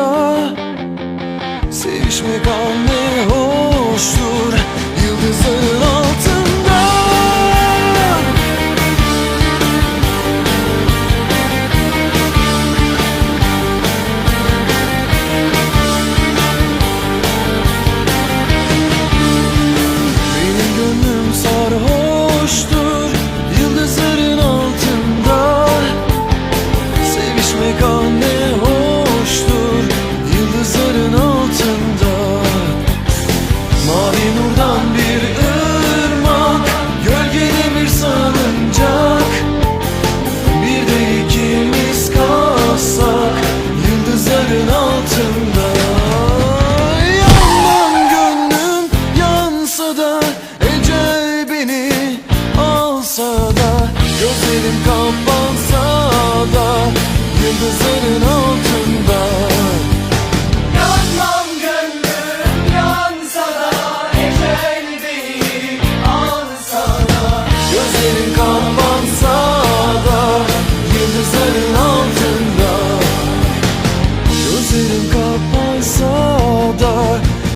altında Sevişmek an ne hoştur da Gözlerim kapansa da Yıldızım